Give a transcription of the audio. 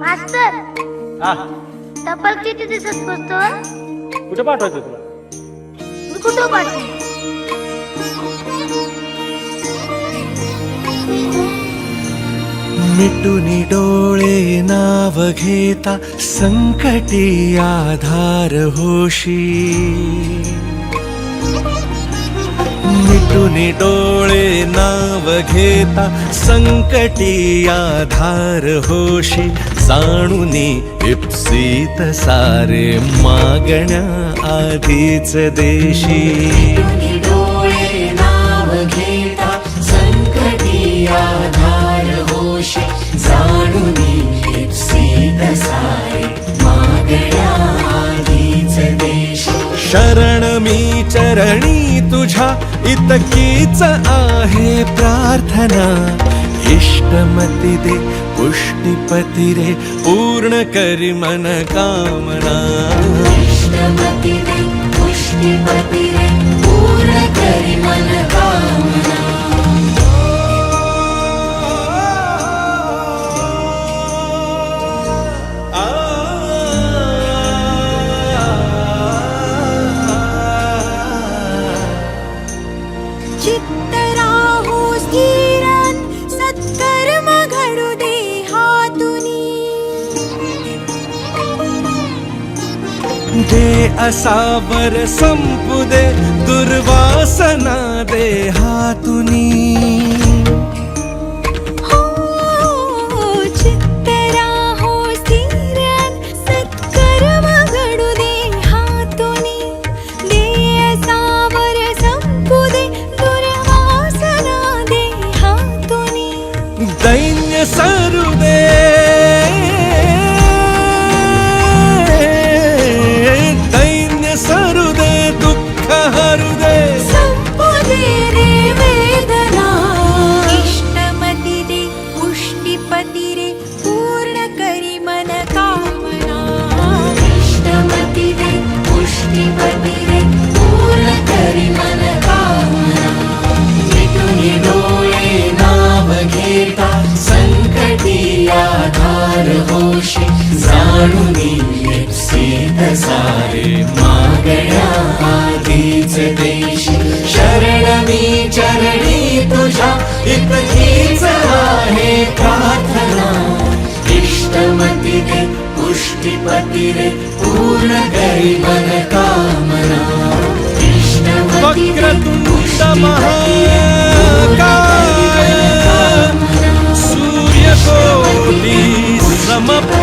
मास्तर हा. टपाल किती दिवसात पोचतो कुठे पाठवायचं तुला? मी कुठं पाठवू? मिटुनी डोळे नाव घेता संकटी आधार होशी. दोन्ही डोळे नाव घेता संकटी आधार होशी. जाणुनी इप्सित सारे मागण्या आधीच देशी. डोळे नाव घेता संकटी आधार होशी. जाणुनी इप्सित सारे मागण्या शरण मी चरणी तुझ्या इतकीच आहे प्रार्थना. इष्टमती दे पुष्टीपती रे पूर्ण करी मन कामना. इष्टमती दे पुष्टिपती रे दे असावर संपू दे दुर्वासना दे हातुनी. होशी जाणुनी सारे. मागण्या आधीच देशी शरण मी चरणी तुझ्या इतकीच आहे प्रार्थना. इष्टमती रे पुष्टिपती रे पूर्ण करी मन कामना. इष्टमती रे Mama.